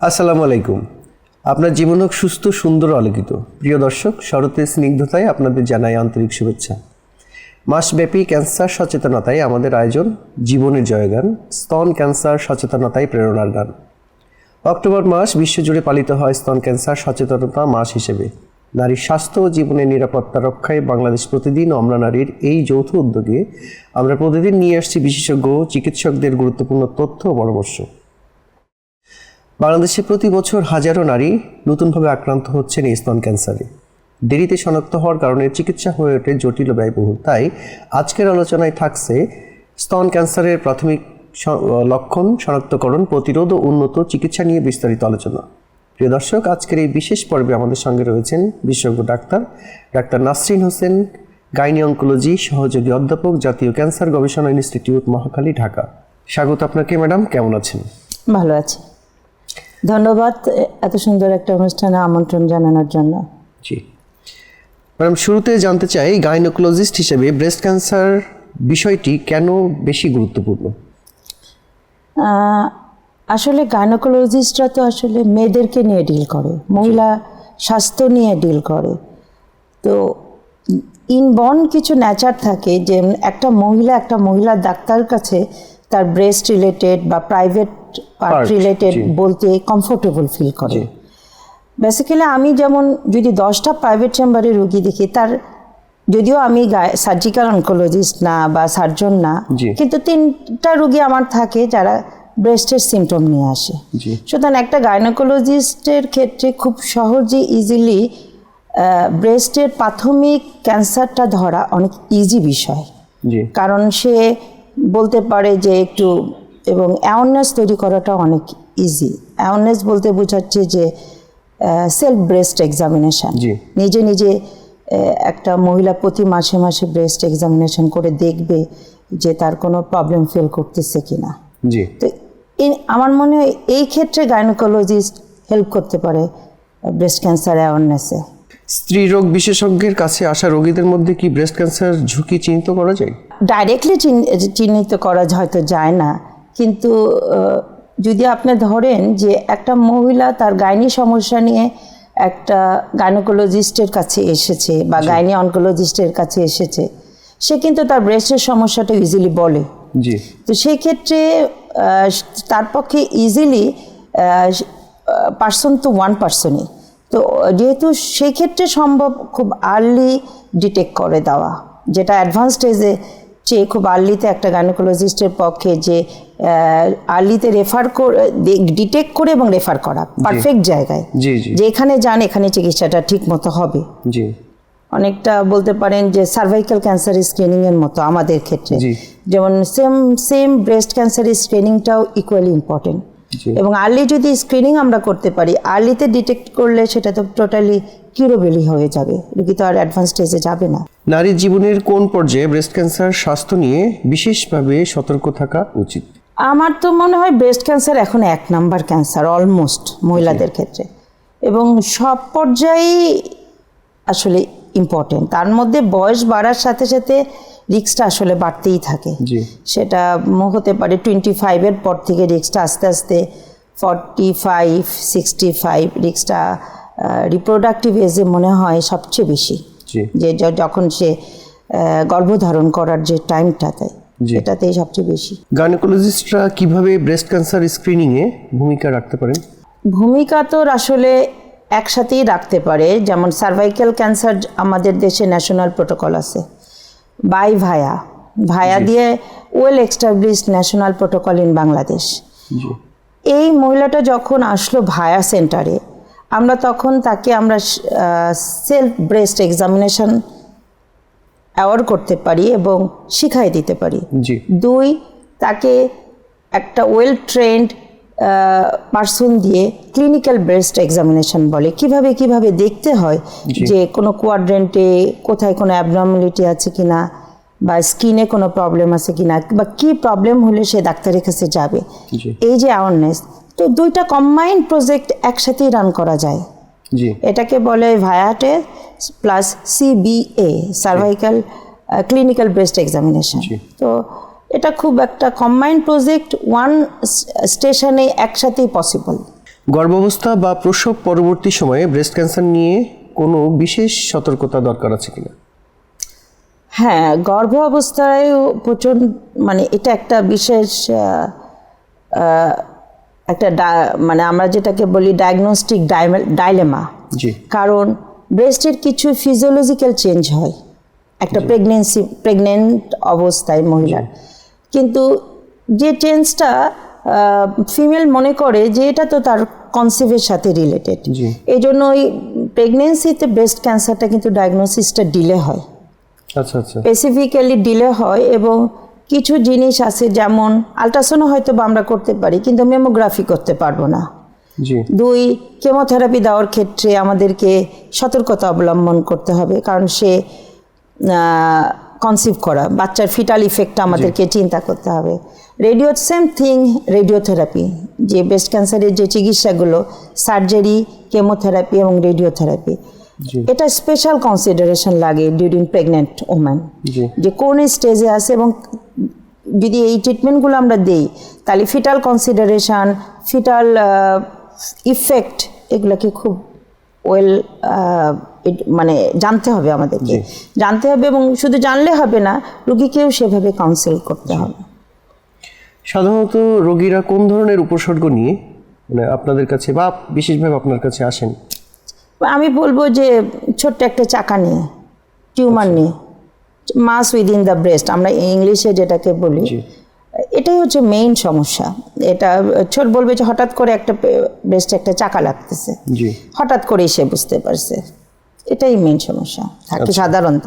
আসসালামু আলাইকুম। আপনার জীবন হোক সুস্থ, সুন্দর, আলোকিত। প্রিয় দর্শক, শরতের স্নিগ্ধতায় আপনাদের জানাই আন্তরিক শুভেচ্ছা। মাসব্যাপী ক্যান্সার সচেতনতায় আমাদের আয়োজন জীবনের জয়গান, স্তন ক্যান্সার সচেতনতায় প্রেরণার গান। অক্টোবর মাস বিশ্বজুড়ে পালিত হয় স্তন ক্যান্সার সচেতনতা মাস হিসেবে। নারীর স্বাস্থ্য ও জীবনের নিরাপত্তা রক্ষায় বাংলাদেশ প্রতিদিন অমলা নারীর এই যৌথ উদ্যোগে আমরা প্রতিদিন নিয়ে আসছি বিশেষজ্ঞ, চিকিৎসকদের গুরুত্বপূর্ণ তথ্য ও পরামর্শ। বাংলাদেশে প্রতি বছর হাজারো নারী নতুনভাবে আক্রান্ত হচ্ছেন এই স্তন ক্যান্সারে। দেরিতে শনাক্ত হওয়ার কারণে চিকিৎসা হয়ে ওঠে জটিল ব্যয়বহুল। তাই আজকের আলোচনায় থাকছে স্তন ক্যান্সারের প্রাথমিক লক্ষণ শনাক্তকরণ, প্রতিরোধ ও উন্নত চিকিৎসা নিয়ে বিস্তারিত আলোচনা। প্রিয় দর্শক, আজকের এই বিশেষ পর্বে আমাদের সঙ্গে রয়েছেন বিশেষজ্ঞ doctor doctor Nasrin Hossain, gynae oncology সহযোগী অধ্যাপক জাতীয় ক্যান্সার গবেষণা ইনস্টিটিউট মহাখালী, ঢাকা। স্বাগত আপনাকে, ম্যাডাম। কেমন আছেন? ভালো আছি। ধন্যবাদ এত সুন্দর একটা অনুষ্ঠানে আমন্ত্রণ জানানোর জন্য। জি। ম্যাডাম শুরুতে জানতে চাই গাইনোকোলজিস্ট হিসেবে ব্রেস্ট ক্যান্সার বিষয়টি কেন বেশি গুরুত্বপূর্ণ? আসলে গাইনোকোলজিস্টরা তো আসলে মেয়েদেরকে নিয়ে ডিল করে মহিলা স্বাস্থ্য নিয়ে ডিল করে। তো ইনবর্ন কিছু নেচার থাকে যে একটা মহিলা একটা মহিলা ডাক্তার কাছে তার ব্রেস্ট রিলেটেড বা প্রাইভেট পার্ট রিলেটেড বলতে কমফোর্টেবল ফিল করে। বেসিক্যালি আমি যেমন যদি দশটা প্রাইভেট চেম্বারে রুগী দেখি তার যদিও আমি সার্জিক্যাল অনকোলজিস্ট না বা সার্জন না কিন্তু তিনটা রুগী আমার থাকে যারা ব্রেস্টের সিমটম নিয়ে আসে। সুতরাং একটা গাইনোকোলজিস্টের ক্ষেত্রে খুব সহজে ইজিলি ব্রেস্টের প্রাথমিক ক্যান্সারটা ধরা অনেক ইজি বিষয়। কারণ সে বলতে পারে যে একটু এবং অ্যাওয়ারনেস তৈরি করাটা অনেক ইজি অ্যাওয়ারনেস বলতে বোঝাচ্ছে যে সেলফ ব্রেস্ট এক্সামিনেশন। নিজে নিজে একটা মহিলা প্রতি মাসে মাসে ব্রেস্ট এক্সামিনেশন করে দেখবে যে তার কোনো প্রবলেম ফিল করতেছে কিনা। জি। তো আমার মনে হয় এই ক্ষেত্রে গাইনোকোলজিস্ট হেল্প করতে পারে ব্রেস্ট ক্যান্সার অ্যাওয়ারনেসে স্ত্রী রোগ বিশেষজ্ঞের কাছে আসা রোগীদের মধ্যে কি ব্রেস্ট ক্যান্সার ঝুঁকি চিহ্নিত করা যায়? ডাইরেক্টলি চিহ্নিত করা হয়তো যায় না। কিন্তু যদি আপনি ধরেন যে একটা মহিলা তার গাইনি সমস্যা নিয়ে একটা গাইনোকোলজিস্টের কাছে এসেছে বা গাইনি অনকোলজিস্টের কাছে এসেছে সে কিন্তু তার ব্রেস্টের সমস্যাটা ইজিলি বলে। তো সেই ক্ষেত্রে তার পক্ষে ইজিলি পার্সন তো ওয়ান পার্সনই তো যেহেতু সেই ক্ষেত্রে সম্ভব খুব আর্লি ডিটেক্ট করে দেওয়া যেটা অ্যাডভান্স স্টেজে চেয়ে খুব আর্লিতে একটা গাইনোকোলজিস্টের পক্ষে যে আর্লিতে রেফার করে ডিটেক্ট করে এবং রেফার করা। পারফেক্ট জায়গায়। যে এখানে যান এখানে চিকিৎসাটা ঠিক মতো হবে অনেকটা বলতে পারেন যে সার্ভাইকাল ক্যান্সার স্ক্রিনিং এর মতো আমাদের ক্ষেত্রে। যেমন সেম সেম ব্রেস্ট ক্যান্সার স্ক্রিনিংটাও ইকুয়ালি ইম্পর্টেন্ট এবং আর্লি যদি স্ক্রিনিং আমরা করতে পারি আর্লিতে ডিটেক্ট করলে সেটা তো টোটালি কিউরেবলই হয়ে যাবে। রুগী তো আর অ্যাডভান্স স্টেজে যাবে না। নারীর জীবনের কোন পর্যায়ে ব্রেস্ট ক্যান্সার স্বাস্থ্য নিয়ে বিশেষভাবে সতর্ক থাকা উচিত? আমার তো মনে হয় ব্রেস্ট ক্যান্সার এখন এক নাম্বার ক্যান্সার অলমোস্ট মহিলাদের ক্ষেত্রে। এবং সব পর্যায়েই আসলে ইম্পর্টেন্ট তার মধ্যে বয়স বাড়ার সাথে সাথে রিক্সটা আসলে বাড়তেই থাকে। সেটা হতে পারে টোয়েন্টি ফাইভের পর থেকে রিক্সটা আস্তে আস্তে ফর্টি ফাইভ সিক্সটি ফাইভ রিক্সটা রিপ্রোডাক্টিভ এজে মনে হয় সবচেয়ে বেশি। যে যখন সে গর্ভধারণ করার যে টাইমটাতে। এটাতেই সবচেয়ে বেশি। গাইনোকোলজিস্টরা কীভাবে ব্রেস্ট ক্যান্সার স্ক্রিনিংয়ে ভূমিকা রাখতে পারেন ভূমিকা তো আসলে একসাথেই রাখতে পারে। যেমন সার্ভাইকাল ক্যান্সার আমাদের দেশে ন্যাশনাল প্রোটোকল আছে। বাই ভায়া ভায়া দিয়ে well established national protocol in Bangladesh এই মহিলাটা যখন আসলো ভায়া সেন্টারে আমরা তখন তাকে আমরা সেলফ ব্রেস্ট এক্সামিনেশন অ্যাওয়ার্ড করতে পারি এবং শিখাই দিতে পারি। দুই তাকে একটা ওয়েল ট্রেন্ড পার্সন দিয়ে ক্লিনিক্যাল ব্রেস্ট এক্সামিনেশন বলে। কীভাবে কীভাবে দেখতে হয় যে কোনো কোয়াড্রেন্টে কোথায় কোনো অ্যাবনর্মালিটি আছে কিনা বা স্কিনে কোনো প্রবলেম আছে কিনা বা কি প্রবলেম হলে সে ডাক্তারের কাছে যাবে? এই যে অ্যাওয়ারনেস তো দুইটা কম্বাইন্ড প্রজেক্ট একসাথেই রান করা যায়। এটাকে বলে ভায়াটে plus CBE cervical clinical breast examination তো এটা খুব একটা কম্বাইন্ড প্রজেক্ট ওয়ান স্টেশনে একসাথেই পসিবল গর্ভাবস্থা বা প্রসব পরবর্তী সময়ে ব্রেস্ট ক্যান্সার নিয়ে কোনো বিশেষ সতর্কতা দরকার আছে কিনা? হ্যাঁ গর্ভ অবস্থায় প্রচণ্ড মানে এটা একটা বিশেষ একটা মানে আমরা যেটাকে বলি ডায়াগনস্টিক ডাইলেমা জি। কারণ ব্রেস্টের কিছু ফিজিওলজিক্যাল চেঞ্জ হয়। একটা প্রেগনেন্সি প্রেগনেন্ট অবস্থায় মহিলার। কিন্তু যে চেঞ্জটা ফিমেল মনে করে যে এটা তো তার কনসিভের সাথে রিলেটেড এই জন্য ওই প্রেগনেন্সিতে ব্রেস্ট ক্যান্সারটা কিন্তু ডায়াগনোসিসটা ডিলে হয়। আচ্ছা আচ্ছা। স্পেসিফিক্যালি ডিলে হয় এবং কিছু জিনিস আছে যেমন আলট্রাসাউন্ড হয়তো বা আমরা করতে পারি কিন্তু মেমোগ্রাফি করতে পারব না। দুই কেমোথেরাপি দেওয়ার ক্ষেত্রে আমাদেরকে সতর্কতা অবলম্বন করতে হবে কারণ সে কনসিভ করা। বাচ্চার ফিটাল ইফেক্টটা আমাদেরকে চিন্তা করতে হবে। রেডিও সেম থিং রেডিওথেরাপি যে ব্রেস্ট ক্যান্সারের যে চিকিৎসাগুলো সার্জারি কেমোথেরাপি এবং রেডিওথেরাপি। এটা স্পেশাল কনসিডারেশন লাগে ডিউরিং প্রেগনেন্ট ওম্যান যে কোন স্টেজে আছে এবং যদি এই ট্রিটমেন্টগুলো আমরা দিই তাহলে ফিটাল কনসিডারেশন ফিটাল ইফেক্ট এগুলোকে খুব ওয়েল মানে জানতে হবে আমাদেরকে। জানতে হবে এবং শুধু জানলে হবে না রুগীকেও সেভাবে কাউন্সিল করতে হবে। সাধারণত রোগীরা কোন ধরনের উপসর্গ নিয়ে মানে আপনাদের কাছে বা বিশেষভাবে আপনার কাছে আসেন? আমি বলব যে ছোট্ট একটা চাকা নিয়ে টিউমার নিয়ে মাস উইদিন দ্য ব্রেস্ট আমরা ইংলিশে যেটাকে বলি। এটাই হচ্ছে মেইন সমস্যা। এটা ছোট বলবে যে হঠাৎ করে একটা ব্রেস্টে একটা চাকা লাগতেছে। হঠাৎ করেই সে বুঝতে পারছে। এটাই মেইন সমস্যা। থাকে সাধারণত।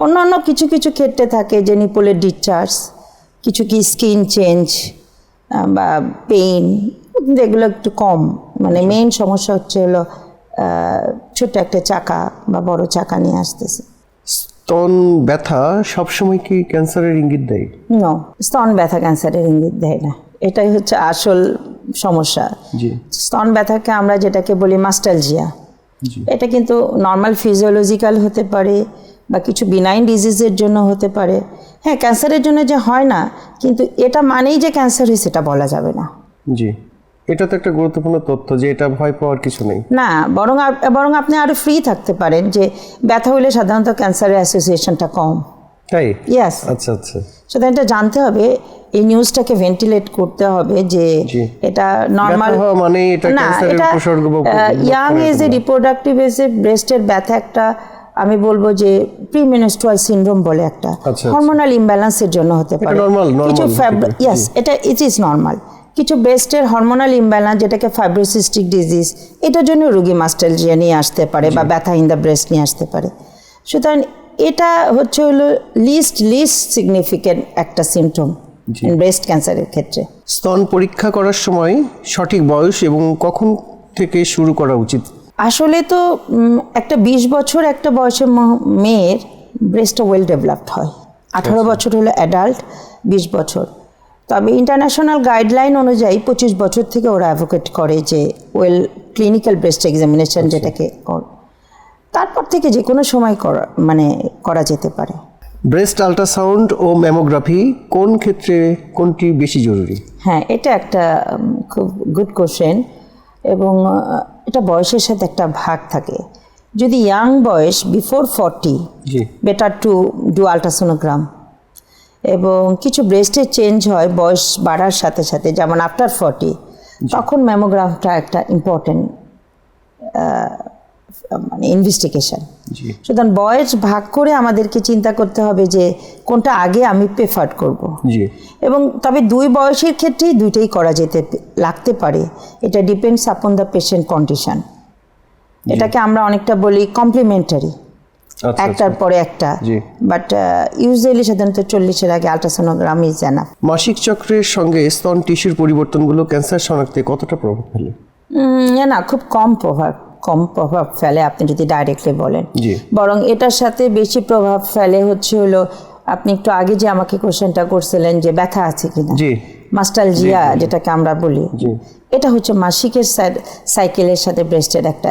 অন্যান্য কিছু কিছু ক্ষেত্রে থাকে যে নিপোলের ডিসচার্জ কিছু কি স্কিন চেঞ্জ বা পেইন এগুলো একটু কম। মানে মেইন সমস্যা হচ্ছে হলো ছোট্ট একটা চাকা বা বড় চাকা নিয়ে আসতেছে। স্তন ব্যথা সবসময় কি ক্যান্সারের ইঙ্গিত দেয়? নো স্তন ব্যথা ক্যান্সারের ইঙ্গিত দেয় না। এটাই হচ্ছে আসল সমস্যা। জি। স্তন ব্যথাকে আমরা যেটাকে বলি মাস্টালজিয়া। জি। এটা কিন্তু নর্মাল ফিজিওলজিক্যাল হতে পারে বা কিছু বিনাইন ডিজিজের জন্য হতে পারে। হ্যাঁ ক্যান্সারের জন্য যে হয় না কিন্তু এটা মানেই যে ক্যান্সার হয় সেটা বলা যাবে না। জি। এটা তো একটা গুরুত্বপূর্ণ তথ্য যে এটা ভয় পাওয়ার কিছু নেই। না বরং বরং আপনি আরও ফ্রি থাকতে পারেন যে ব্যথা হইলে সাধারণত ক্যান্সারের অ্যাসোসিয়েশনটা কম। তাই? ইয়াস আচ্ছা আচ্ছা। সুতরাং এটা জানতে হবে এই নিউজটাকে ভেন্টিলেট করতে হবে যে এটা নর্মাল মানে এটা ক্যান্সারের উপসর্গ ইয়াং এজে রিপ্রোডাক্টিভ এ ব্রেস্টের ব্যথা একটা আমি বলব যে প্রিমেনস্ট্রুয়াল সিনড্রোম বলে একটা। আচ্ছা। হরমোনাল ইমব্যালেন্সের জন্য হতে পারে। কিছু ইয়াস এটা ইট ইজ নর্মাল কিছু ব্রেস্টের হরমোনাল ইমব্যালেন্স যেটাকে ফাইব্রোসিস্টিক ডিজিজ এটার জন্য রোগী মাস্টালজিয়া নিয়ে আসতে পারে বা ব্যথা ইন দ্য ব্রেস্ট নিয়ে আসতে পারে। সুতরাং এটা হচ্ছে হলো লিস্ট লিস্ট সিগনিফিকেন্ট একটা সিমটম ব্রেস্ট ক্যান্সারের ক্ষেত্রে। স্তন পরীক্ষা করার সময় সঠিক বয়স এবং কখন থেকে শুরু করা উচিত? আসলে তো একটা বিশ বছর একটা বয়সের মেয়ের ব্রেস্টটা ওয়েল ডেভেলপড হয়। আঠারো বছর হলো অ্যাডাল্ট বিশ বছর। তবে ইন্টারন্যাশনাল গাইডলাইন অনুযায়ী পঁচিশ বছর থেকে ওরা অ্যাভোকেট করে যে ওয়েল ক্লিনিক্যাল ব্রেস্ট এক্সামিনেশন যেটাকে কর- তারপর থেকে যে কোনো সময় করা মানে করা যেতে পারে। ব্রেস্ট আল্ট্রাসাউন্ড ও ম্যামোগ্রাফি কোন ক্ষেত্রে কোনটি বেশি জরুরি? হ্যাঁ এটা একটা খুব গুড কোশ্চেন এবং এটা বয়সের সাথে একটা ভাগ থাকে। যদি ইয়াং বয়স before forty better to do ultrasonogram এবং কিছু ব্রেস্টের চেঞ্জ হয় বয়স বাড়ার সাথে সাথে যেমন আফটার ফর্টি তখন ম্যামোগ্রামটা একটা ইম্পর্টেন্ট মানে ইনভেস্টিগেশন সুতরাং বয়স ভাগ করে আমাদেরকে চিন্তা করতে হবে যে কোনটা আগে আমি প্রেফার করব। এবং তবে দুই বয়সের ক্ষেত্রেই দুইটাই করা যেতে লাগতে পারে। এটা depends upon the patient condition এটাকে আমরা অনেকটা বলি কমপ্লিমেন্টারি একটার পরে একটা। বাট ইউজুয়ালি সাধারণত চল্লিশের আগে আলট্রাসোনোগ্রাম ইজ এনাফ মাসিক চক্রের সঙ্গে স্তন টিস্যুর পরিবর্তনগুলো ক্যান্সার শনাক্তে কতটা প্রভাব ফেলে? না খুব কম প্রভাব কম প্রভাব ফেলে আপনি যদি ডাইরেক্টলি বলেন। বরং এটার সাথে বেশি প্রভাব ফেলে হচ্ছে হলো আপনি একটু আগে যে আমাকে কোশ্চেনটা করছিলেন যে ব্যথা আছে কিনা। মাস্টালজিয়া যেটাকে আমরা বলি। এটা হচ্ছে মাসিকের সাইকেলের সাথে ব্রেস্টের একটা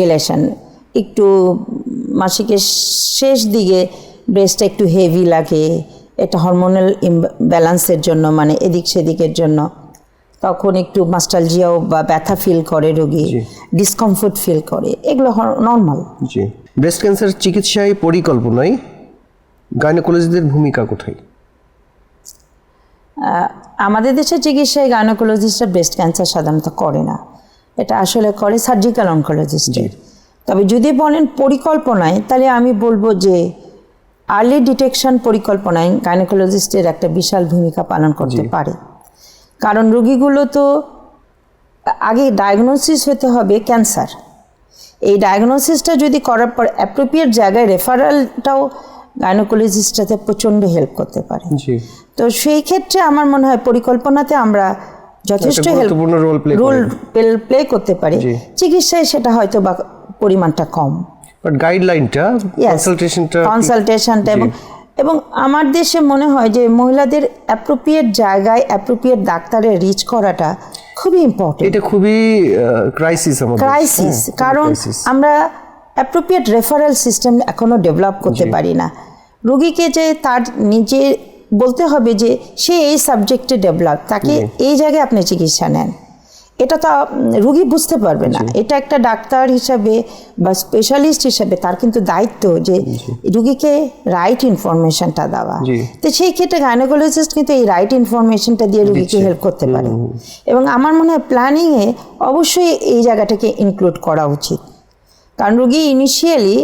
রিলেশন একটু মাসিকের শেষ দিকে ব্রেস্টটা একটু হেভি লাগে এটা হরমোনাল ব্যালেন্সের জন্য মানে এদিক সেদিকের জন্য। তখন একটু মাস্টালজিয়াও বা ব্যথা ফিল করে রোগী ডিসকমফোর্ট ফিল করে এগুলো নর্মাল জি। ব্রেস্ট ক্যান্সার চিকিৎসায় পরিকল্পনায় গাইনোকোলজিদের ভূমিকা কোথায়? আমাদের দেশে চিকিৎসায় গাইনোকোলজিস্টরা ব্রেস্ট ক্যান্সার সাধারণত করে না। এটা আসলে করে সার্জিক্যাল অনকোলজিস্টের তবে যদি বলেন পরিকল্পনায় তাহলে আমি বলব যে আর্লি ডিটেকশন পরিকল্পনায় গাইনোকোলজিস্টের একটা বিশাল ভূমিকা পালন করতে পারে। কারণ রুগীগুলো তো আগে ডায়াগনোসিস হতে হবে ক্যান্সার এই ডায়াগনোসিসটা যদি করার পর অ্যাপ্রোপ্রিয়েট জায়গায় রেফারেলটাও গাইনোকোলজিস্টটাতে প্রচণ্ড হেল্প করতে পারে। তো সেই ক্ষেত্রে আমার মনে হয় পরিকল্পনাতে আমরা যথেষ্ট play রোল। প্লে করতে পারি। চিকিৎসায় সেটা হয়তো বা পরিমাণটা কম। বাট গাইডলাইনটা কনসালটেশনটা কনসালটেশনটা এবং এবং আমার দেশে মনে হয় যে মহিলাদের অ্যাপ্রোপ্রিয়েট জায়গায় অ্যাপ্রোপ্রিয়েট ডাক্তারে রিচ করাটা খুবই ইম্পর্টেন্ট এটা খুবই ক্রাইসিস আমাদের। ক্রাইসিস হ্যাঁ, কারণ আমরা অ্যাপ্রোপ্রিয়েট রেফারেল সিস্টেম এখনও ডেভেলপ করতে পারি না। রোগীকে যে তার নিজে বলতে হবে যে সে এই সাবজেক্টে ডেভেলপ তাকে এই জায়গায় আপনি চিকিৎসা নেন। এটা তো রুগী বুঝতে পারবে না। এটা একটা ডাক্তার হিসাবে বা স্পেশালিস্ট হিসাবে তার কিন্তু দায়িত্ব যে রুগীকে রাইট ইনফরমেশনটা দেওয়া। তো সেই ক্ষেত্রে গাইনোকোলজিস্ট কিন্তু এই রাইট ইনফরমেশনটা দিয়ে রুগীকে হেল্প করতে পারে। এবং আমার মনে হয় প্ল্যানিংয়ে অবশ্যই এই জায়গাটাকে ইনক্লুড করা উচিত। কারণ রুগী ইনিশিয়ালি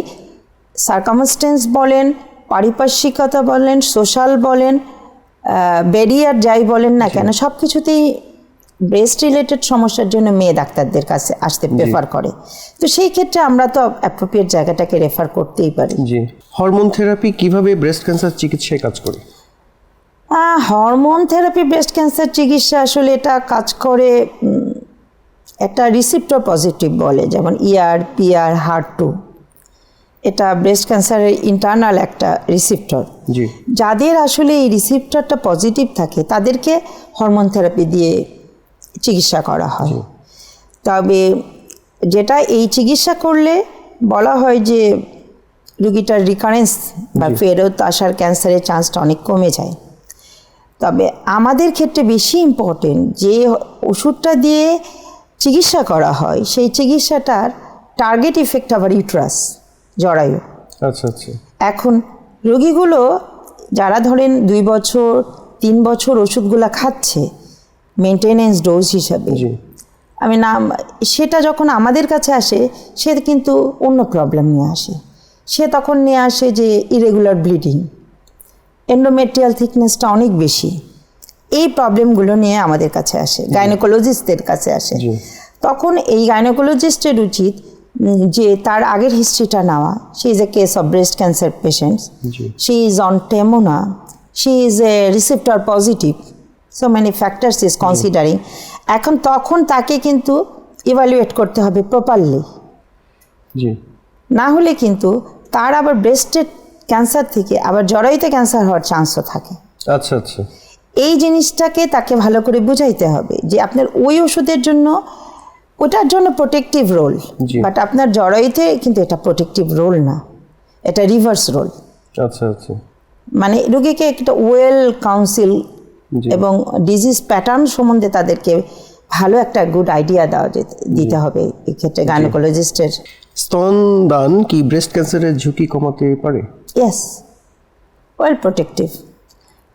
সার্কামস্টেন্স বলেন পারিপার্শ্বিকতা বলেন সোশ্যাল বলেন ব্যারিয়ার যাই বলেন না কেন সব কিছুতেই ব্রেস্ট রিলেটেড সমস্যার জন্য মেয়ে ডাক্তারদের কাছে আসতে প্রেফার করে। তো সেই ক্ষেত্রে আমরা তো অ্যাপ্রোপ্রিয়েট জায়গাটাকে রেফার করতেই পারি। জি। হরমোন থেরাপি কীভাবে ব্রেস্ট ক্যান্সার চিকিৎসায় কাজ করে? হরমোন থেরাপি ব্রেস্ট ক্যান্সার চিকিৎসা আসলে এটা কাজ করে একটা রিসিপ্টর পজিটিভ বলে যেমন ইআর পিআর হার্ট টু এটা ব্রেস্ট ক্যান্সারের ইন্টারনাল একটা রিসিপ্টর যাদের আসলে এই রিসিপ্টরটা পজিটিভ থাকে তাদেরকে হরমোন থেরাপি দিয়ে চিকিৎসা করা হয়। তবে যেটা এই চিকিৎসা করলে বলা হয় যে রুগীটার রিকারেন্স বা ফেরত আসার ক্যান্সারের চান্সটা অনেক কমে যায়। তবে আমাদের ক্ষেত্রে বেশি ইম্পর্টেন্ট যে ওষুধটা দিয়ে চিকিৎসা করা হয় সেই চিকিৎসাটার টার্গেট ইফেক্ট আবার ইউট্রাস জরায়ু। আচ্ছা আচ্ছা। এখন রোগীগুলো যারা ধরেন দুই বছর তিন বছর ওষুধগুলো খাচ্ছে মেনটেনেন্স ডোজ হিসাবে। আমি নাম সেটা যখন আমাদের কাছে আসে সে কিন্তু অন্য প্রবলেম নিয়ে আসে। সে তখন নিয়ে আসে যে ইরেগুলার ব্লিডিং এন্ডোমেট্রিয়াল থিকনেসটা অনেক বেশি। এই প্রবলেমগুলো নিয়ে আমাদের কাছে আসে গাইনোকোলজিস্টদের কাছে আসে। তখন এই গাইনোকোলজিস্টের উচিত যে তার আগের হিস্ট্রিটা নেওয়া। She is a case of breast cancer patients. She is on টেমোনা she is a receptor positive so many factors is considering এখন তখন তাকে কিন্তু ইভ্যালুয়েট করতে হবে প্রপারলি না হলে কিন্তু তার আবার ব্রেস্টের ক্যান্সার থেকে আবার জরায়ুতে ক্যান্সার হওয়ার চান্সও থাকে। আচ্ছা আচ্ছা। এই জিনিসটাকে তাকে ভালো করে বুঝাইতে হবে যে আপনার ওই ওষুধের জন্য ওটার জন্য প্রোটেক্টিভ রোল বাট আপনার জরায়ুতে কিন্তু এটা প্রোটেক্টিভ রোল না। এটা রিভার্স রোল আচ্ছা আচ্ছা। মানে রোগীকে একটা ওয়েল কাউন্সিল। এবং ডিজিজ প্যাটার্ন সম্বন্ধে তাদেরকে ভালো একটা গুড আইডিয়া দেওয়া যেতে- দিতে হবে এক্ষেত্রে গাইনোকোলজিস্টের স্তন দান কি ব্রেস্ট ক্যান্সারের ঝুঁকি কমাতে পারে? ইয়েস ওয়েল প্রোটেক্টিভ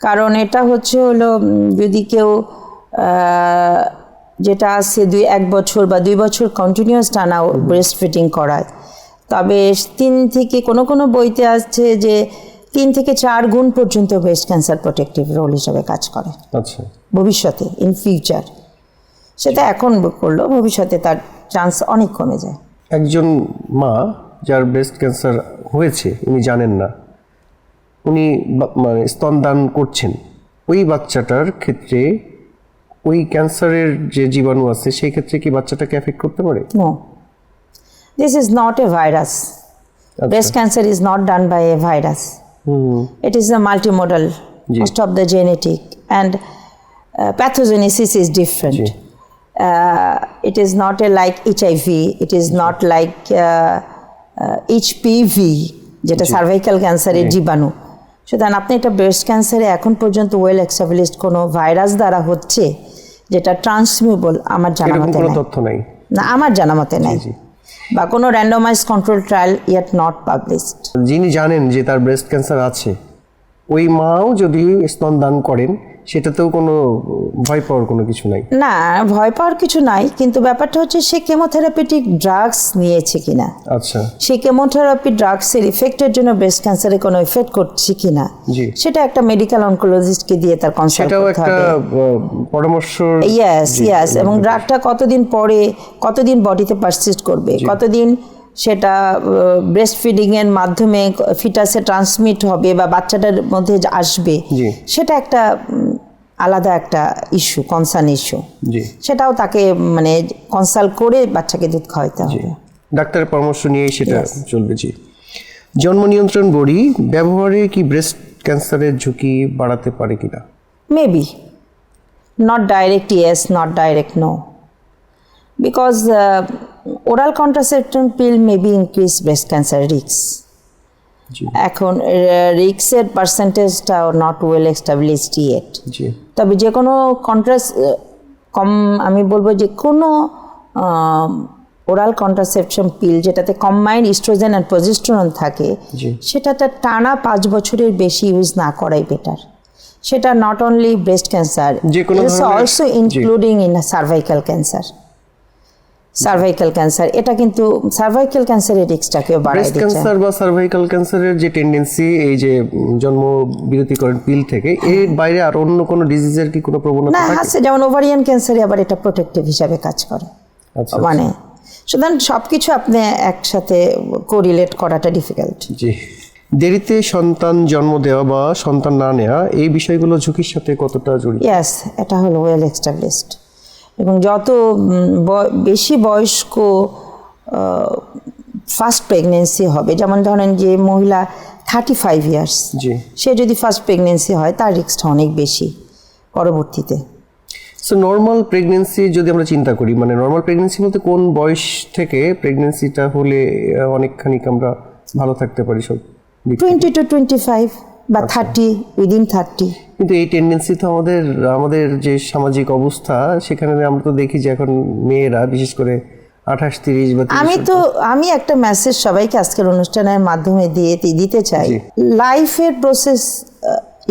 কারণ এটা হচ্ছে হলো যদি কেউ যেটা আছে দুই এক বছর বা দুই বছর কন্টিনিউয়াস টানা ব্রেস্ট ফিটিং করায় তবে তিন থেকে কোনো কোনো বইতে আসছে যে তিন থেকে চার গুণ পর্যন্ত ব্রেস্ট ক্যান্সার প্রোটেক্টিভ রোল হিসাবে কাজ করে আচ্ছা ভবিষ্যতে ইন ফিউচার সেটা এখন করল ভবিষ্যতে তার চান্স অনেক কমে যায় একজন মা যার ব্রেস্ট ক্যান্সার হয়েছে উনি জানেন না উনি মানে স্তন দান করছেন ওই বাচ্চাটার ক্ষেত্রে ওই ক্যান্সারের যে জীবাণু আছে সেই ক্ষেত্রে কি বাচ্চাটাকে এফেক্ট করতে পারে. This is not a virus. Breast cancer is not done by a virus. It is a multimodal, most of the genetic, and uh, pathogenesis is different. Uh, it is not a like HIV. It is not like uh, uh, HPV, যেটা cervical ক্যান্সারের জীবাণু সুতরাং আপনি এটা breast ক্যান্সারে এখন পর্যন্ত well এক্সাবলিশড কোনো ভাইরাস দ্বারা হচ্ছে যেটা ট্রান্সমিউবল আমার জানা মতে তথ্য নাই না আমার জানা মতে নাই। বা কোনো randomize control trial yet not published যিনি জানেন যে তার ব্রেস্ট ক্যান্সার আছে, ওই মাও যদি স্তন দান করেন সেটাতেও কোনো ভয় পাওয়ার কোনো কিছু নাই? না ভয় পাওয়ার কিছু নাই কিন্তু ব্যাপারটা হচ্ছে সে কেমোথেরাপিটিক ড্রাগস নিয়েছে কিনা। আচ্ছা। সে কেমোথেরাপি ড্রাগসের ইফেক্টের জন্য ব্রেস্ট ক্যান্সারে কোনো ইফেক্ট করছে কিনা জি। সেটা একটা মেডিকেল অনকোলজিস্টকে দিয়ে তার কনসাল্ট করতে একটা হবে। আহ, পরামর্শ ইয়াস ইয়াস এবং ড্রাগটা কতদিন পরে কতদিন বডিতে পারসিস্ট করবে? কতদিন সেটা ব্রেস্ট ফিডিং এর মাধ্যমে ফিটাসে ট্রান্সমিট হবে বা বাচ্চাটার মধ্যে আসবে? সেটা একটা আলাদা একটা ইস্যু কনসার্ন ইস্যু সেটাও তাকে মানে কনসাল্ট করে বাচ্চাকে দুধ খাওয়াতে জি। হবে। ডাক্তারের পরামর্শ নিয়েই সেটা চলবে জি। জন্ম নিয়ন্ত্রণ বড়ি ব্যবহারে কি ব্রেস্ট ক্যান্সারের ঝুঁকি বাড়াতে পারে কিনা? Maybe not direct yes, not direct no. Because uh, oral contraception pill may be increase breast cancer risks. জি এখন রিক্সের পার্সেন্টেজটাও নট ওয়েল এস্টাবলিশড ইয়েট তবে যে কোনো কন্ট্রাস কম আমি বলব যে কোনো ওরাল কন্ট্রাসেপশন পিল যেটাতে কম্বাইন্ড ইস্ট্রোজেন অ্যান্ড প্রজেস্টোরন থাকে। সেটাতে টানা পাঁচ বছরের বেশি ইউজ না করাই বেটার সেটা not only breast cancer also including in cervical cancer cervical cancer এটা কিন্তু সার্ভাইকাল ক্যান্সারের রিস্কটাকেও বাড়ায় ব্রেস্ট দিচ্ছে। ক্যান্সার বা সার্ভাইকাল ক্যান্সারের যে টেন্ডেন্সি এই যে জন্ম বিরতিকরণ পিল থেকে এর বাইরে আর অন্য কোনো ডিজিজের কি কোনো প্রবণতা না আছে যেমন ওভারিয়ান ক্যান্সারে আবার এটা প্রোটেক্টিভ হিসাবে কাজ করে। আচ্ছা মানে সুতরাং সব কিছু আপনি একসাথে কোরিলেট করাটা ডিফিকাল্ট জি। দেরিতে সন্তান জন্ম দেওয়া বা সন্তান না নেওয়া এই বিষয়গুলো ঝুঁকির সাথে কতটা জড়িত? ইয়াস এটা হলো ওয়েল এস্টাবলিশড এবং যত বেশি বয়স্ক ফার্স্ট প্রেগনেন্সি হবে যেমন ধরেন যে মহিলা থার্টি ফাইভ ইয়ার্স সে যদি ফার্স্ট প্রেগনেন্সি হয় তার রিস্কটা অনেক বেশি পরবর্তীতে। সো নর্মাল প্রেগনেন্সি যদি আমরা চিন্তা করি মানে নর্মাল প্রেগনেন্সি বলতে কোন বয়স থেকে প্রেগনেন্সিটা হলে অনেকখানি আমরা ভালো থাকতে পারি সব টোয়েন্টি টু টোয়েন্টি ফাইভ বা থার্টি উইদিন থার্টি কিন্তু এই টেন্ডেন্সি তো আমাদের আমাদের যে সামাজিক অবস্থা সেখানে আমরা তো দেখি যে এখন মেয়েরা বিশেষ করে আঠাশ তিরিশ বা আমি তো আমি একটা মেসেজ সবাইকে আজকের অনুষ্ঠানের মাধ্যমে দিয়ে দিতে চাই। লাইফের প্রসেস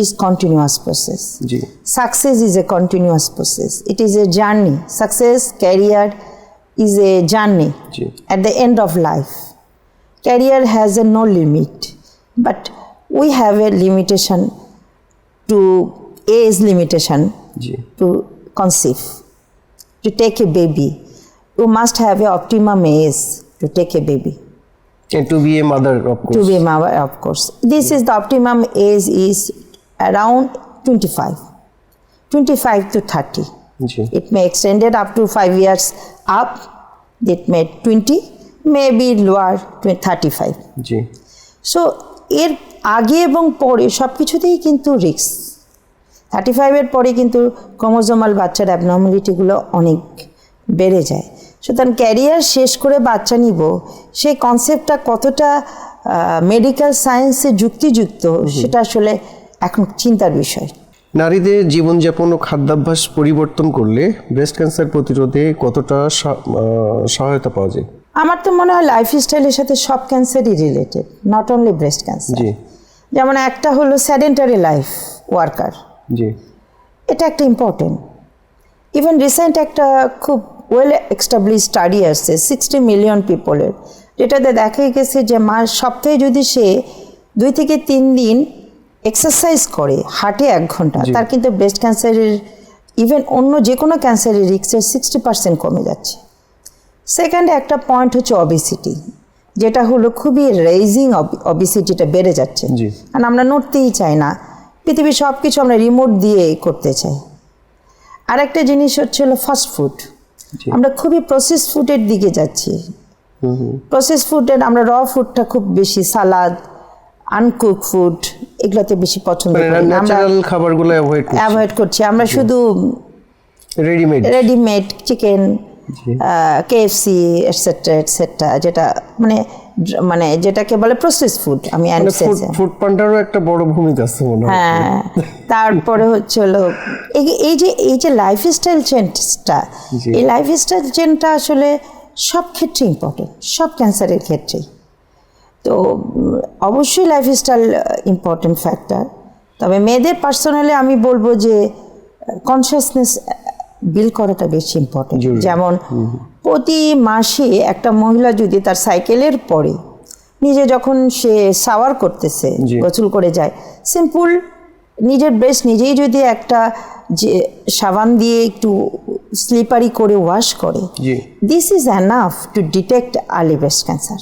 ইজ কন্টিনিউয়াস প্রসেস জি। Success is a continuous process it is a journey success career is a journey জি। At the end of life career has a no limit but we have a limitation to age limitation to conceive. To take a baby you must have a optimum age to take a baby. And to be a mother of course. To be a mother of course. This yeah. is the optimum age is around 25 25 to 30 it may extended up to 5 years up. It may 20 maybe lower to 35 so এর আগে এবং পরে সব কিছুতেই কিন্তু risk thirty ফাইভের পরে কিন্তু ক্রোমোজোমাল বাচ্চার অ্যাবনর্মালিটিগুলো অনেক বেড়ে যায়। সুতরাং ক্যারিয়ার শেষ করে বাচ্চা নিব সেই কনসেপ্টটা কতটা মেডিকেল সায়েন্সে যুক্তিযুক্ত সেটা আসলে এখন চিন্তার বিষয়। নারীদের জীবনযাপন ও খাদ্যাভ্যাস পরিবর্তন করলে ব্রেস্ট ক্যান্সার প্রতিরোধে কতটা সহায়তা পাওয়া যায়? আমার তো মনে হয় লাইফ স্টাইলের সাথে সব ক্যান্সারই related not only breast cancer যেমন একটা হলো স্যাডেন্টারি লাইফ ওয়ার্কার জি। এটা একটা ইম্পর্টেন্ট ইভেন রিসেন্ট একটা খুব ওয়েল এক্সটাবলিশ স্টাডি আসছে সিক্সটি মিলিয়ন পিপলের যেটাতে দেখা গেছে যে মাস সপ্তাহে যদি সে দুই থেকে তিন দিন এক্সারসাইজ করে হাঁটে এক ঘণ্টা তার কিন্তু ব্রেস্ট ক্যান্সারের ইভেন অন্য যে কোনো ক্যান্সারের রিক্সের সিক্সটি পার্সেন্ট কমে যাচ্ছে। সেকেন্ড একটা পয়েন্ট হচ্ছে অবিসিটি যেটা হলো খুবই রেইজিং অবিসিটিটা বেড়ে যাচ্ছে। কারণ আমরা নড়তেই চাই না। পৃথিবীর সব কিছু আমরা রিমোট দিয়ে করতে চাই। আরেকটা জিনিস হচ্ছে হলো ফাস্ট ফুড আমরা খুবই প্রসেস ফুডের দিকে যাচ্ছি। প্রসেস ফুডের আমরা র ফুডটা খুব বেশি সালাদ আনকুক ফুড এগুলোতে বেশি পছন্দ মানে করি না। ন্যাচারাল খাবারগুলো অ্যাভয়েড করছি। আমরা শুধু readymade readymade chicken KFC etcetera etcetera যেটা মানে মানে যেটাকে বলে প্রসেস ফুড আমি মানে ফুড পান্ডারও একটা বড় ভূমিকা আছে মনে হয়। হ্যাঁ তারপরে হচ্ছে হলো এই- যে এই যে লাইফস্টাইল চেঞ্জটা। এই লাইফস্টাইল চেঞ্জটা আসলে সব ক্ষেত্রে ইম্পর্টেন্ট সব ক্যান্সারের ক্ষেত্রেই। তো অবশ্যই লাইফস্টাইল ইম্পর্টেন্ট ফ্যাক্টর তবে মেয়েদের পার্সোনালি আমি বলব যে কনসিয়াসনেস বিল করাটা বেশি ইম্পর্টেন্ট যেমন প্রতি মাসে একটা মহিলা যদি তার সাইকেলের পরে নিজে যখন সে সাওয়ার করতেছে গোসল করে যায় সিম্পল নিজের ব্রেস নিজেই যদি একটা যে সাবান দিয়ে একটু স্লিপারি করে ওয়াশ করে this is enough to detect early breast cancer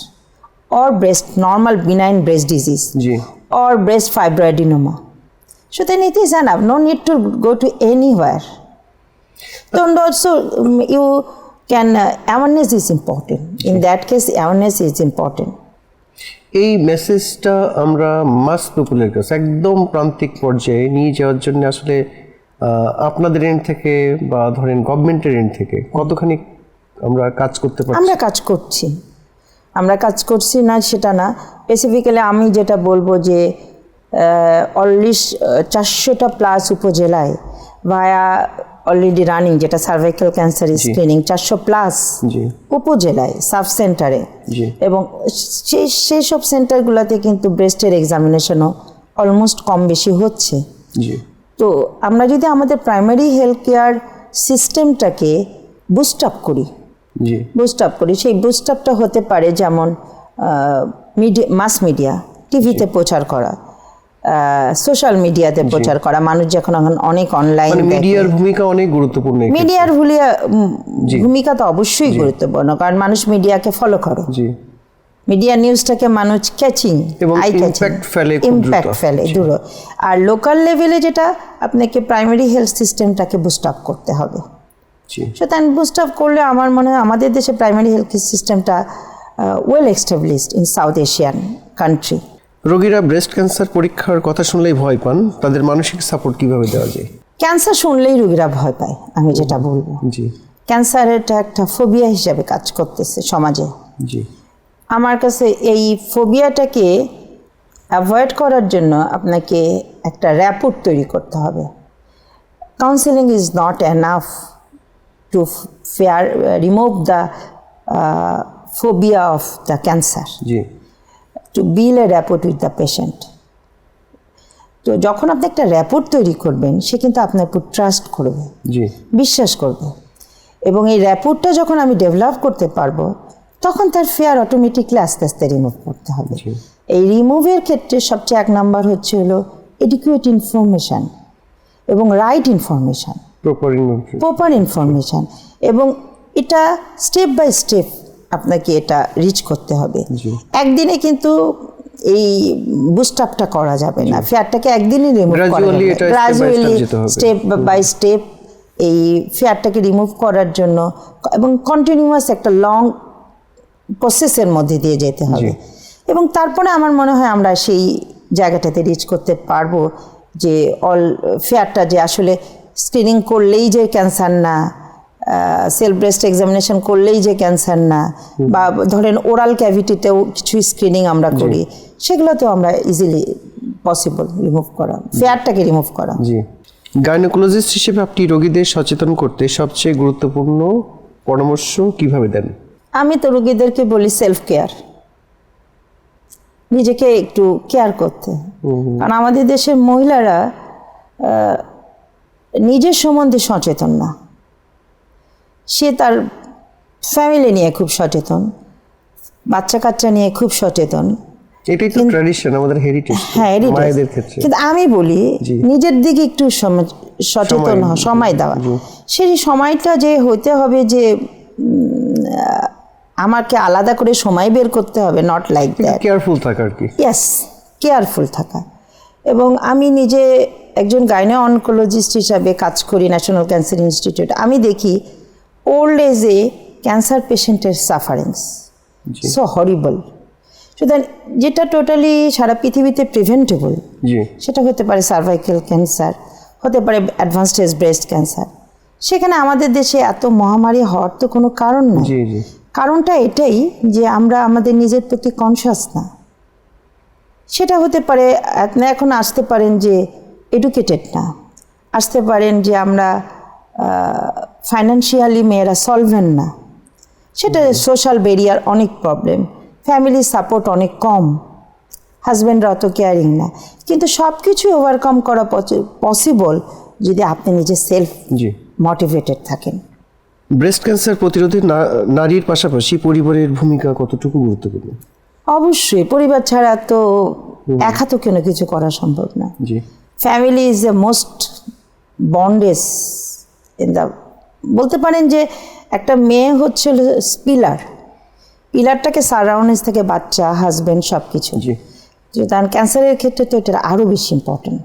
or breast normal benign breast disease or breast fibroadenoma সুতরাং it is enough no need to go to anywhere and also um, you can uh, awareness is important. In that case awareness is important. এই মেসেজটা আমরা মাস পিপুলের কাছে একদম প্রান্তিক পর্যায়ে নিয়ে যাওয়ার জন্য আসলে আপনাদের এন্ড থেকে বা ধরেন গভর্নমেন্টের এন্ড থেকে কতখানি আমরা কাজ করতে পারছি? আমরা কাজ করছি। আমরা কাজ করছি না সেটা না। স্পেসিফিক্যালি আমি যেটা বলব যে অলরেডি চারশোটা প্লাস উপজেলায় ভায়া অলরেডি রানিং যেটা সার্ভাইকাল ক্যান্সার স্ক্রিনিং চারশো প্লাস উপজেলায় সাব সেন্টারে এবং সেই সেই সব সেন্টারগুলোতে কিন্তু ব্রেস্টের এক্সামিনেশনও অলমোস্ট কম বেশি হচ্ছে। তো আমরা যদি আমাদের প্রাইমারি হেলথ কেয়ার সিস্টেমটাকে বুস্ট আপ করি বুস্ট আপ করি সেই বুস্ট আপটা হতে পারে যেমন মিডিয়া মাস মিডিয়া টিভিতে প্রচার করা। সোশ্যাল মিডিয়াতে প্রচার করা মানুষ যখন এখন অনেক অনলাইন মানে মিডিয়ার ভূমিকা অনেক গুরুত্বপূর্ণ মিডিয়ার ভুলিয়া ভূমিকা তো অবশ্যই গুরুত্বপূর্ণ কারণ মানুষ মিডিয়াকে ফলো করে। মিডিয়া নিউজটাকে মানুষ ক্যাচিং আই ক্যাচিং ফেলে ইম্প্যাক্ট ফেলে দূর। আর লোকাল লেভেলে যেটা আপনাকে প্রাইমারি হেলথ সিস্টেমটাকে বুস্ট আপ করতে হবে। সুতরাং বুস্ট আপ করলে আমার মনে হয় আমাদের দেশে প্রাইমারি হেলথ সিস্টেমটা well established in South Asian country রোগীরা ব্রেস্ট ক্যান্সার পরীক্ষার কথা শুনলেই ভয় পান। তাদের মানসিক সাপোর্ট কীভাবে দেওয়া যায়? ক্যান্সার শুনলেই রোগীরা ভয় পায় আমি যেটা বলব। জি। ক্যান্সার এটা একটা ফোবিয়া হিসাবে কাজ করতেছে সমাজে। জি। আমার কাছে এই ফোবিয়াটাকে অ্যাভয়েড করার জন্য আপনাকে একটা র্যাপোর্ট তৈরি করতে হবে। Counselling is not enough to fear remove the phobia of the cancer G. To build a rapport with the patient তো যখন আপনি একটা র্যাপোর্ট তৈরি করবেন সে কিন্তু আপনার উপর ট্রাস্ট করবে বিশ্বাস করবে। এবং এই র্যাপোর্টটা যখন আমি ডেভেলপ করতে পারব তখন তার ফেয়ার অটোমেটিকলি আস্তে আস্তে রিমুভ করতে হবে। এই রিমুভের ক্ষেত্রে সবচেয়ে এক নাম্বার হচ্ছে হলো এডিকুয়েট ইনফরমেশান এবং রাইট ইনফরমেশান প্রপার ইনফরমেশান এবং এটা স্টেপ বাই স্টেপ আপনাকে এটা রিচ করতে হবে। একদিনে কিন্তু এই বুস্ট আপটা করা যাবে না। ফেয়ারটাকে একদিনই রিমুভ করা যাবে গ্রাজুয়ালি স্টেপ বাই স্টেপ এই ফেয়ারটাকে রিমুভ করার জন্য এবং কন্টিনিউয়াস একটা লং প্রসেসের মধ্যে দিয়ে যেতে হবে। এবং তারপরে আমার মনে হয় আমরা সেই জায়গাটাতে রিচ করতে পারব যে অল ফেয়ারটা যে আসলে স্ক্রিনিং করলেই যে ক্যান্সার না সেলফ ব্রেস্ট এক্সামিনেশন করলেই যে ক্যান্সার না বা ধরেন ওরাল ক্যাভিটিতেও কিছু স্ক্রিনিং আমরা করি সেগুলোতেও আমরা ইজিলি পসিবল রিমুভ করা ফেয়ারটাকে রিমুভ করা। জি। গাইনোকোলজিস্ট হিসেবে আপনি রোগীদের সচেতন করতে সবচেয়ে গুরুত্বপূর্ণ পরামর্শ কীভাবে দেন? আমি তো রোগীদেরকে বলি সেলফ কেয়ার নিজেকে একটু কেয়ার করতে। কারণ আমাদের দেশের মহিলারা নিজের সম্বন্ধে সচেতন না। সে তার ফ্যামিলি নিয়ে খুব সচেতন বাচ্চা কাচ্চা নিয়ে খুব সচেতন। এটাই তো ট্র্যাডিশন আমাদের হেরিটেজ হ্যাঁ মায়েদের ক্ষেত্রে। কিন্তু আমি বলি নিজের দিকে একটু সচেতন সময়, দেওয়া। সেই সময়টা যে হতে হবে যে আমাকে আলাদা করে সময় বের করতে হবে নট লাইক দ্যাট কেয়ারফুল থাকা আর কি। ইয়াস কেয়ারফুল থাকা। এবং আমি নিজে একজন গাইনো অনকোলজিস্ট হিসাবে কাজ করি ন্যাশনাল ক্যান্সার ইনস্টিটিউট আমি দেখি ওল্ড এজে ক্যান্সার পেশেন্টের সাফারিংস সো হরিবল সুতরাং যেটা টোটালি সারা পৃথিবীতে প্রিভেন্টেবল সেটা হতে পারে সার্ভাইকেল ক্যান্সার হতে পারে অ্যাডভান্স স্টেজ ব্রেস্ট ক্যান্সার সেখানে আমাদের দেশে এত মহামারী হওয়ার তো কোনো কারণ জি কারণটা এটাই যে আমরা আমাদের নিজের প্রতি কনসাস না। সেটা হতে পারে এখন আসতে পারেন যে এডুকেটেড না। আসতে পারেন যে আমরা ফাইন্যান্সিয়ালি মেয়েরা সলভেন্ট না। সেটা সোশ্যাল বেরিয়ার অনেক প্রবলেম ফ্যামিলি সাপোর্ট অনেক কম। হাজব্যান্ডরা অত কেয়ারিং না। কিন্তু সব কিছু ওভারকাম করা পসিবল যদি আপনি নিজে সেলফ জি। মোটিভেটেড থাকেন। ব্রেস্ট ক্যান্সার প্রতিরোধে নারীর পাশাপাশি পরিবারের ভূমিকা কতটুকু গুরুত্বপূর্ণ? অবশ্যই পরিবার ছাড়া তো একা তো কোনো কিছু করা সম্ভব না। জি। Family is the most bonds the বলতে পারেন যে একটা মেয়ে হচ্ছে পিলার। পিলারটাকে সারাউন্ডেস থেকে বাচ্চা হাজব্যান্ড সব কিছু কারণ ক্যান্সারের ক্ষেত্রে তো এটা আরও বেশি ইম্পর্টেন্ট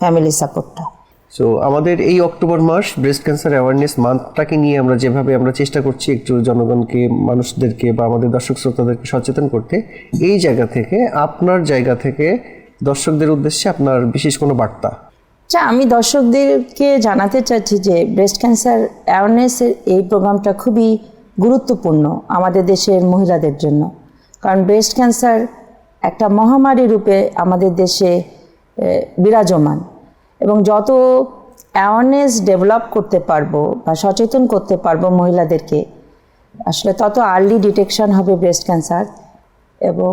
ফ্যামিলি সাপোর্টটা সো আমাদের এই অক্টোবর মাস ব্রেস্ট ক্যান্সার অ্যাওয়ারনেস মান্থটাকে নিয়ে আমরা যেভাবে আমরা চেষ্টা করছি একটু জনগণকে মানুষদেরকে বা আমাদের দর্শক শ্রোতাদেরকে সচেতন করতে এই জায়গা থেকে আপনার জায়গা থেকে দর্শকদের উদ্দেশ্যে আপনার বিশেষ কোনো বার্তা। আচ্ছা আমি দর্শকদেরকে জানাতে চাচ্ছি যে ব্রেস্ট ক্যান্সার অ্যাওয়ারনেসের এই প্রোগ্রামটা খুবই গুরুত্বপূর্ণ আমাদের দেশের মহিলাদের জন্য। কারণ ব্রেস্ট ক্যান্সার একটা মহামারী রূপে আমাদের দেশে বিরাজমান। এবং যত অ্যাওয়ারনেস ডেভেলপ করতে পারব বা সচেতন করতে পারব মহিলাদেরকে, আসলে তত আর্লি ডিটেকশন হবে ব্রেস্ট ক্যান্সার এবং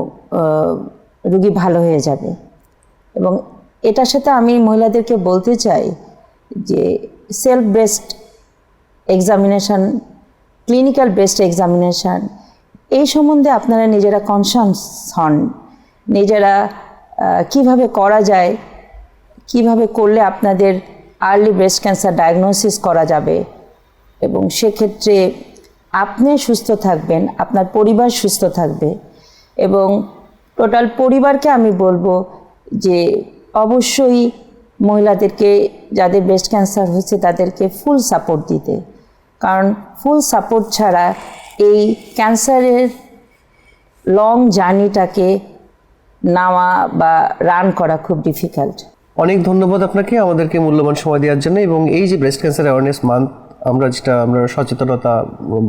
রুগী ভালো হয়ে যাবে। এবং এটার সাথে আমি মহিলাদেরকে বলতে চাই যে self breast examination clinical breast examination এই সম্বন্ধে আপনারা নিজেরা কনসাস হন। নিজেরা কীভাবে করা যায়, কীভাবে করলে আপনাদের আর্লি ব্রেস্ট ক্যান্সার ডায়াগনোসিস করা যাবে এবং সেক্ষেত্রে আপনি সুস্থ থাকবেন, আপনার পরিবার সুস্থ থাকবে এবং টোটাল পরিবারকে আমি বলব যে অবশ্যই মহিলাদেরকে, যাদের ব্রেস্ট ক্যান্সার হয়েছে, তাদেরকে ফুল সাপোর্ট দিতে। কারণ ফুল সাপোর্ট ছাড়া এই ক্যান্সারের লং জার্নিটাকে নেওয়া বা রান করা খুব ডিফিকাল্ট অনেক ধন্যবাদ আপনাকে আমাদেরকে মূল্যবান সময় দেওয়ার জন্য এবং এই যে ব্রেস্ট ক্যান্সার অ্যাওয়ারনেস মান্থ আমরা যেটা, আমরা সচেতনতা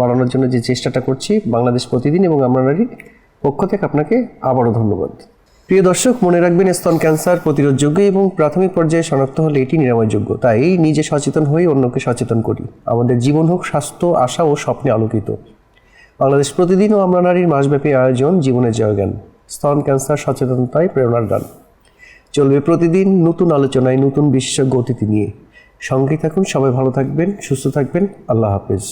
বাড়ানোর জন্য যে চেষ্টাটা করছি বাংলাদেশ প্রতিদিন এবং আমরা পক্ষ থেকে আপনাকে আবারও ধন্যবাদ। প্রিয় দর্শক, মনে রাখবেন, স্তন ক্যান্সার প্রতিরোধযোগ্য এবং প্রাথমিক পর্যায়ে শনাক্ত হলে এটি নিরাময়যোগ্য। তাই নিজে সচেতন হয়ে অন্যকে সচেতন করি। আমাদের জীবন হোক, স্বাস্থ্য, আশা ও স্বপ্নে আলোকিত। বাংলাদেশ প্রতিদিন ও আমরা নারীর মাসব্যাপী আয়োজন জীবনের জয়গান স্তন ক্যান্সার সচেতনতায় প্রেরণার গান চলবে প্রতিদিন নতুন আলোচনায়, নতুন বিশেষজ্ঞ অতিথি নিয়ে। সঙ্গে থাকুন, সবাই ভালো থাকবেন, সুস্থ থাকবেন। আল্লাহ হাফেজ।